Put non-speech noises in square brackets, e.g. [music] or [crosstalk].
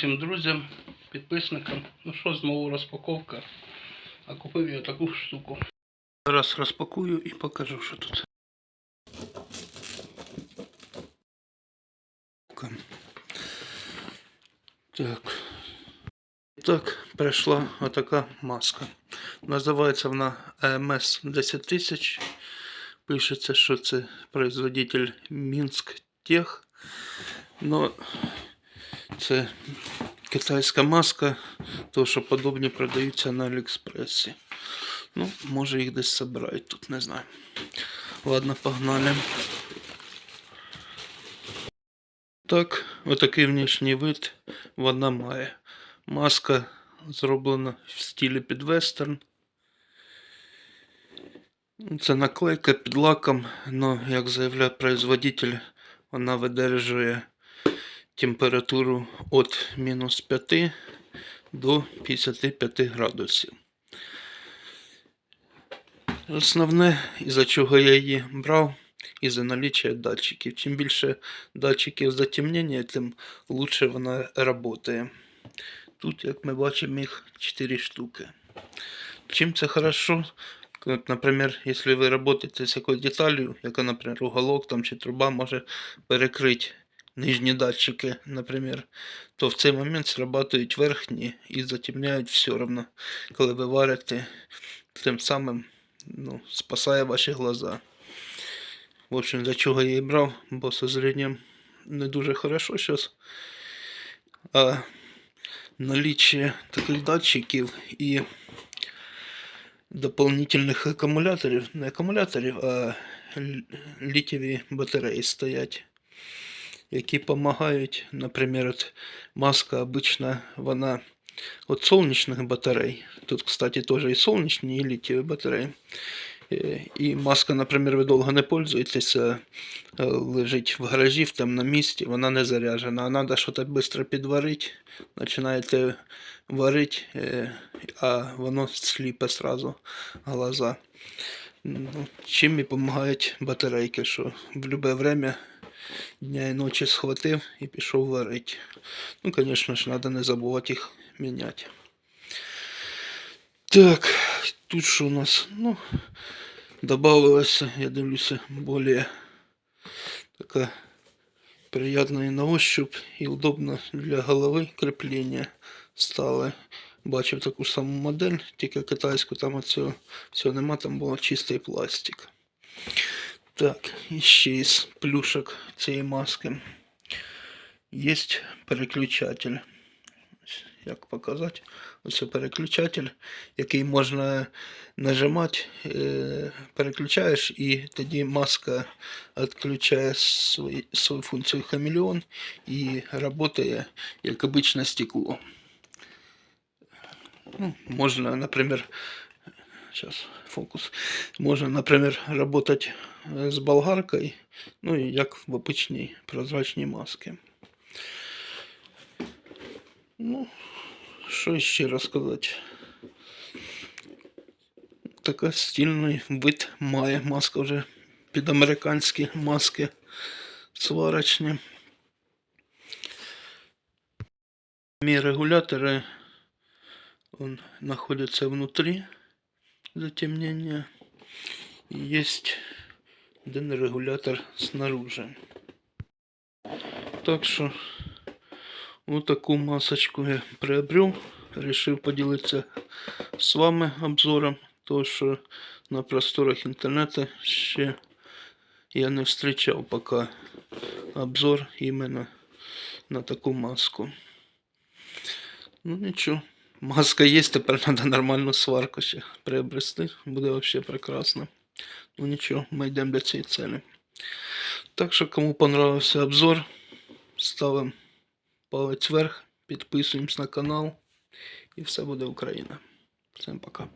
Всім друзям, підписникам. Ну що, знову розпаковка. А купив я таку штуку. Зараз розпакую і покажу, що тут. Так. Так, прийшла отака маска. Називається вона АМС 10 тисяч. Пишеться, що це производитель Мінськ Тех. Но це китайська маска, то що подобні продаються на Аліекспресі. Ну, може їх десь збирають тут, не знаю. Ладно, погнали. Так, отакий внешній вид вона має. Маска зроблена в стилі під вестерн. Це наклейка під лаком, але, як заявляє производитель, вона видержує температуру від мінус 5 до 55 градусів. Основне, із-за чого я її брав, із-за наличия датчиків. Чим більше датчиків затемнення, тим лучше вона працює. Тут, як ми бачимо, їх 4 штуки. Чим це хорошо? Наприклад, якщо ви працюєте з якоюсь деталью, яка, наприклад, уголок там, чи труба може перекрити нижні датчики, наприклад, то в цей момент срабатують верхні і затемняють все одно, коли ви варите, тим самим ну, спасає ваші глаза. В общем, для чого я її брав, бо со зрінням не дуже хорошо зараз. А наличие таких датчиків і дополнительних акумуляторів, не акумуляторів, а л- літієві батареї стоять, які допомагають, наприклад, маска обычно вона от сонячних батарей. Тут, кстати, теж і сонячні, і літієві батареї. Е, І маска, наприклад, ви довго не пользуєтеся, е, лежить в гаражі в темному місці, вона не заряджена. А треба щось швидко підварити, починаєте варити, е, а воно сліпе сразу глаза. Ну, чим і допомагають батарейки, що в будь-яке время дня і ночі схватив і пішов варити. Ну, звісно ж, треба не забувати їх міняти. Так, тут що у нас? Ну, добавилася, я дивлюся, более така приятная на ощупь і удобно для голови креплення стали. Бачив таку саму модель, тільки китайську, там оцього всього нема, там був чистий пластик. Так, і ще із плюшок цієї маски. Є переключатель. Як показати? Ось переключатель, який можна нажимати, е, переключаєш, і тоді маска відключає свої, свою функцію хамелеон і працює як обичне стекло. Ну, можно, например, сейчас фокус, можно, например, работать з болгаркою, ну і як в обичній прозрачній масці. Ну, що ще розказати? Така стильний вид має маска вже під американські маски сварочні. Мі регулятори он находится внутри затемнения. И есть один регулятор снаружи. Так что вот такую масочку я приобрел. Решил поделиться с вами обзором. То, что на просторах интернета ще я не встречал пока обзор именно на таку маску. Ну нічого. Маска є, тепер треба [laughs] нормальну сварку ще приобрести. Буде взагалі прекрасно. Ну нічого, ми йдемо до цієї цілі. Так що, кому понравився обзор, ставимо палець вверх, підписуємось на канал. І все буде Україна. Всім пока.